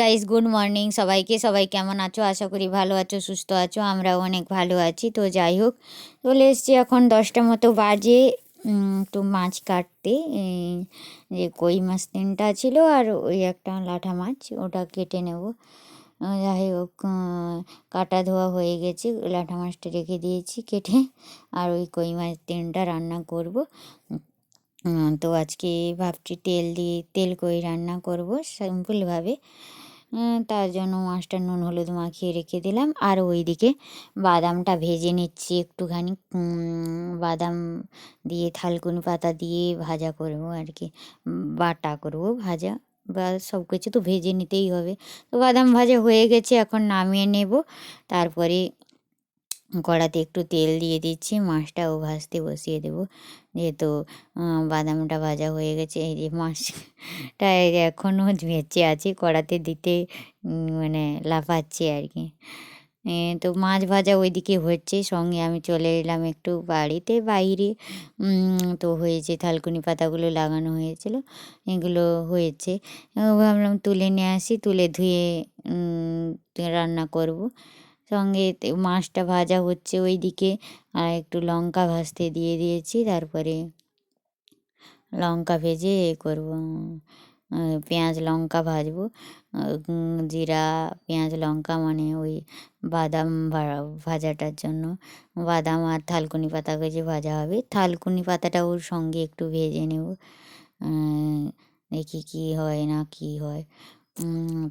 Guys good morning সবাইকে, সবাই কেমন আছো? আশা করি ভালো আছো, সুস্থ আছো, আমরাও অনেক ভালো আছি। তো যাই হোক, চলে এসছি এখন দশটা মতো বাজে। একটু মাছ কাটতে। যে কই মাছ তিনটা ছিল আর ওই একটা লাঠা মাছ, ওটা কেটে নেব। যাই হোক কাটা ধোয়া হয়ে গেছে, লাঠা মাছটা রেখে দিয়েছি কেটে, আর ওই কই মাছ তিনটা রান্না করব। তো আজকে ভাবছি তেল দিয়ে, তেল কই রান্না করব, সিম্পলভাবে। তার জন্য মাছটা নুন, হলুদ মাখিয়ে রেখে দিলাম। আর ওইদিকে বাদামটা ভেজে নিচ্ছি একটুখানি। বাদাম দিয়ে থালকুনি পাতা দিয়ে ভাজা করব আর কি। বাটা করব ভাজা। বা সব কিছু তো ভেজে নিতেই হবে। তো বাদাম ভাজা হয়ে গেছে, এখন নামিয়ে নেব। তারপরে কড়াতে একটু তেল দিয়ে দিচ্ছি মাছটাও ভাজতে বসিয়ে দেবো। যেহেতু বাদামটা ভাজা হয়ে গেছে। এই যে মাছটা এখনও বেঁচে আছে, কড়াতে দিতে মানে লাফাচ্ছে আর কি। তো মাছ ভাজা ওইদিকে হচ্ছে, সঙ্গে আমি চলে এলাম একটু বাড়িতে, বাইরে। তো হয়েছে, থালকুনি পাতাগুলো লাগানো হয়েছিল, এগুলো হয়েছে। ভাবলাম তুলে নিয়ে আসি, তুলে ধুয়ে রান্না করব। সঙ্গে মাছটা ভাজা হচ্ছে ওই দিকে আর একটু লঙ্কা ভাজতে দিয়ে দিয়েছি, তারপরে লঙ্কা ভেজে এ করব। পেঁয়াজ লঙ্কা ভাজবো। জিরা, পেঁয়াজ লঙ্কা মানে ওই বাদাম ভাজাটার জন্য। বাদাম আর থালকুনি পাতা ভেজে ভাজা হবে। থালকুনি পাতাটা ওর সঙ্গে একটু ভেজে নেব। দেখি কি হয় না কি হয়।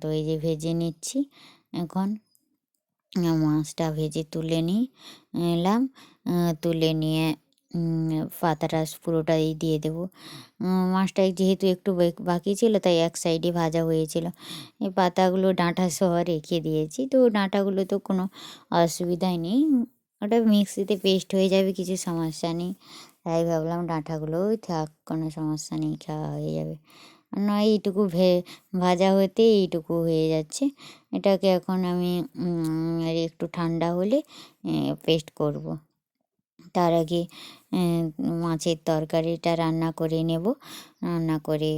তো এই যে ভেজে নিচ্ছি এখন। মাছটা ভেজে তুলে নিই এলাম তুলে নিয়ে পাতাটা পুরোটাই দিয়ে দেবো। মাছটা যেহেতু একটু বাকি ছিল, তাই এক সাইডে ভাজা হয়েছিল। এই পাতাগুলো ডাঁটা সহ রেখে দিয়েছি, তো ডাঁটাগুলো তো কোনো অসুবিধাই নেই। ওটা মিক্সিতে পেস্ট হয়ে যাবে, কিছু সমস্যা নেই। তাই ভাবলাম ডাঁটাগুলোই থাক, কোনো সমস্যা নেই, খাওয়া হয়ে যাবে। নয় এইটুকু ভে, ভাজা হতে এইটুকু হয়ে যাচ্ছে। এটাকে এখন আমি একটু ঠান্ডা হলে পেস্ট করব। তার আগে মাছের তরকারিটা রান্না করে নেব। রান্না করে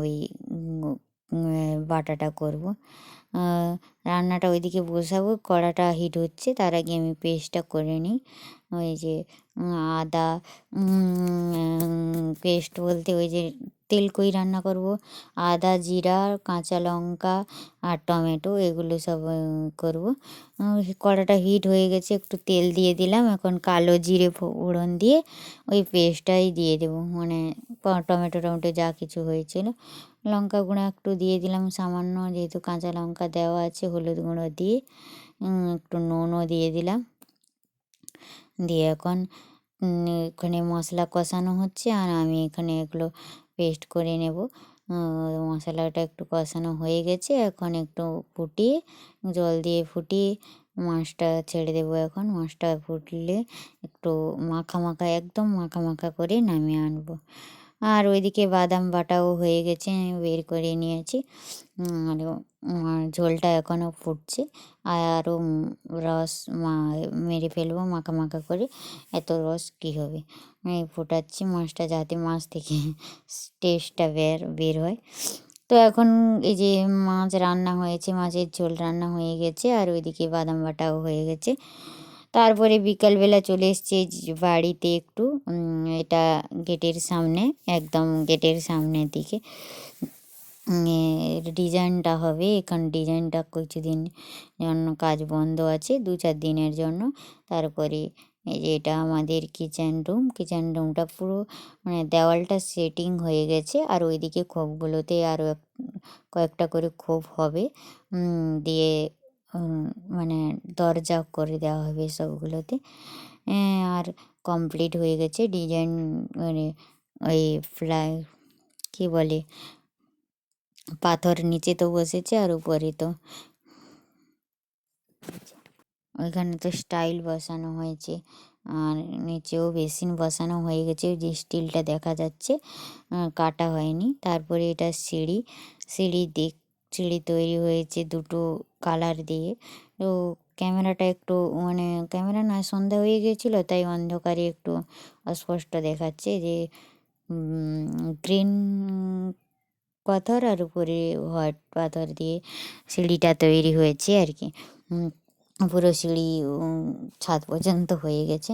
ওই বাটাটা করব। রান্নাটা ওইদিকে বসাবো, কড়াটা হিট হচ্ছে, তার আগে আমি পেস্টটা করে নিই। ওই যে, আদা পেস্ট বলতে ওই যে তেল কই রান্না করব? আদা, জিরা, কাঁচা লঙ্কা আর টমেটো এগুলো সব করব। কড়াটা হিট হয়ে গেছে, একটু তেল দিয়ে দিলাম। এখন কালো জিরে ফোড়ন দিয়ে ওই পেস্টটাই দিয়ে দেবো। মানে টমেটো টমেটো যা কিছু হয়েছিল। লঙ্কা গুঁড়ো একটু দিয়ে দিলাম সামান্য, যেহেতু কাঁচা লঙ্কা দেওয়া আছে, হলুদ গুঁড়ো দিয়ে একটু নুনও দিয়ে দিলাম। দিয়ে এখন এখানে মশলা কষানো হচ্ছে আর আমি এখানে এগুলো পেস্ট করে নেব। মশলাটা একটু কষানো হয়ে গেছে। এখন একটু ফুটিয়ে, জল দিয়ে ফুটিয়ে মাছটা ছেড়ে দেব এখন। মাছটা ফুটলে একটু মাখা মাখা, একদম মাখা মাখা করে নামিয়ে আনব। আর ওইদিকে বাদাম বাটাও হয়ে গেছে বের করে নিয়েছি। আর ঝোলটা এখনও ফুটছে। আর আরও রস মেরে ফেলব মাখা মাখা করে, এত রস কী হবে? ফোটাচ্ছি মাছটা যাতে মাছ থেকে টেস্টটা বের বের হয়। তো এখন এই যে মাছ রান্না হয়েছে, মাছের ঝোল রান্না হয়ে গেছে, আর ওইদিকে বাদাম বাটাও হয়ে গেছে। তারপরে বিকালবেলা চলে এসছে বাড়িতে একটু এটা গেটের সামনে, একদম গেটের সামনের দিকে। ডিজাইনটা হবে, এখান ডিজাইনটা কিছুদিন জন্য কাজ বন্ধ আছে, দু চার দিনের জন্য। তারপরে এই যে এটা আমাদের কিচেন রুম কিচেন রুমটা পুরো মানে দেওয়ালটা সেটিং হয়ে গেছে, আর ওইদিকে খোপগুলোতে আরও কয়েকটা করে খোপ হবে। দিয়ে মানে দরজা করে দেওয়া হবে সবগুলোতে। আর কমপ্লিট হয়ে গেছে ডিজাইন মানে ওই ফ্লাই কী বলে, পাথর নিচে তো বসেছে আর উপরে তো। ওইখানে তো স্টাইল বসানো হয়েছে আর নিচেও বেসিন বসানো হয়ে গেছে যে স্টিলটা দেখা যাচ্ছে। কাটা হয়নি। তারপরে এটা সিঁড়ি সিঁড়ি দিক সিঁড়ি তৈরি হয়েছে দুটো কালার দিয়ে। তো ক্যামেরাটা একটু মানে ক্যামেরা না, সন্ধ্যা হয়ে গেছিল তাই অন্ধকারে একটু অস্পষ্ট দেখাচ্ছে যে গ্রিন পাথর আর উপরে হোয়াইট পাথর দিয়ে সিঁড়িটা তৈরি হয়েছে আর কি। পুরো সিঁড়ি ছাদ পর্যন্ত হয়ে গেছে।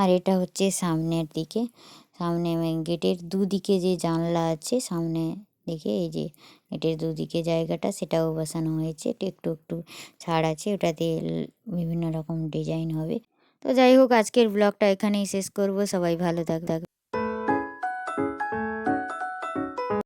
আর এটা হচ্ছে সামনের দিকে। সামনে গেটের দুদিকে যে জানলা আছে, সামনে দিকে এই যে এটার দুদিকে জায়গাটা সেটাও বসানো হয়েছে। একটু একটু ছাড় আছে, ওটাতে বিভিন্ন রকম ডিজাইন হবে। তো যাই হোক, আজকের ব্লগটা এখানেই শেষ করব। সবাই ভালো থাক থাক।